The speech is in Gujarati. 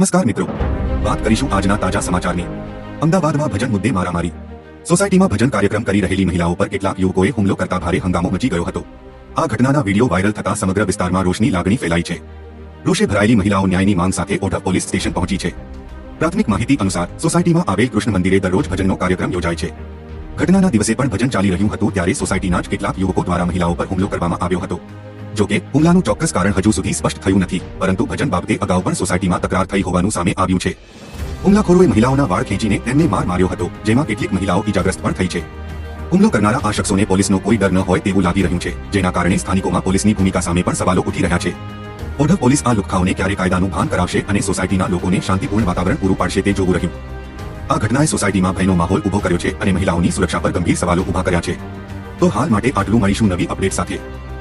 નમસ્કાર મિત્રો. વાત કરીશું આજના તાજા સમાચારની. અમદાવાદમાં ભજન મુદ્દે મારામારી. સોસાયટીમાં ભજન કાર્યક્રમ કરી રહેલી મહિલાઓ પર કેટલાક યુવકોએ હુમલો કરતા ભારે હંગામો મચી ગયો હતો. આ ઘટનાના વીડિયો વાયરલ થતા સમગ્ર વિસ્તારમાં રોષની લાગણી ફેલાઈ છે. રોષે ભરાયેલી મહિલાઓ ન્યાયની માંગ સાથે ઓઢવ પોલીસ સ્ટેશન પહોંચી છે. પ્રાથમિક માહિતી અનુસાર સોસાયટીમાં આવેલ કૃષ્ણ મંદિરે દરરોજ ભજનનો કાર્યક્રમ યોજાય છે. ઘટનાના દિવસે પણ ભજન ચાલી રહ્યું હતું ત્યારે સોસાયટીના જ કેટલાક યુવકો દ્વારા મહિલાઓ પર હુમલો કરવામાં આવ્યો હતો. જો કે હુમલાનું ચોક્કસ કારણ હજુ સુધી સ્પષ્ટ થયું નથી, પરંતુ ભજન બાબતે અગાઉ પણ સોસાયટીમાં તકરાર થઈ હોવાનું સામે આવ્યું છે. હુમલાખોરોએ મહિલાઓના વાળ ખેંચીને તેમને માર માર્યો હતો, જેમાં કેટલીક મહિલાઓ ઇજાગ્રસ્ત પણ થઈ છે. હુમલો કરનારા આ શખ્સોને પોલીસનો કોઈ ડર ન હોય તેવું લાગી રહ્યું છે, જેના કારણે સ્થાનિકોમાં પોલીસની ભૂમિકા સામે પણ સવાલો ઉઠી રહ્યા છે. ઓઢવ પોલીસ આ લુખાઓને ક્યારે કાયદાનું ભાન કરાવશે અને સોસાયટીના લોકોને શાંતિપૂર્ણ વાતાવરણ પૂરું પાડશે તે જોવું રહ્યું. આ ઘટનાએ સોસાયટીમાં ભયનો માહોલ ઊભો કર્યો છે અને મહિલાઓની સુરક્ષા પર ગંભીર સવાલો ઊભા કર્યા છે. તો હાલ માટે આટલું મળીશું નવી અપડેટ સાથે.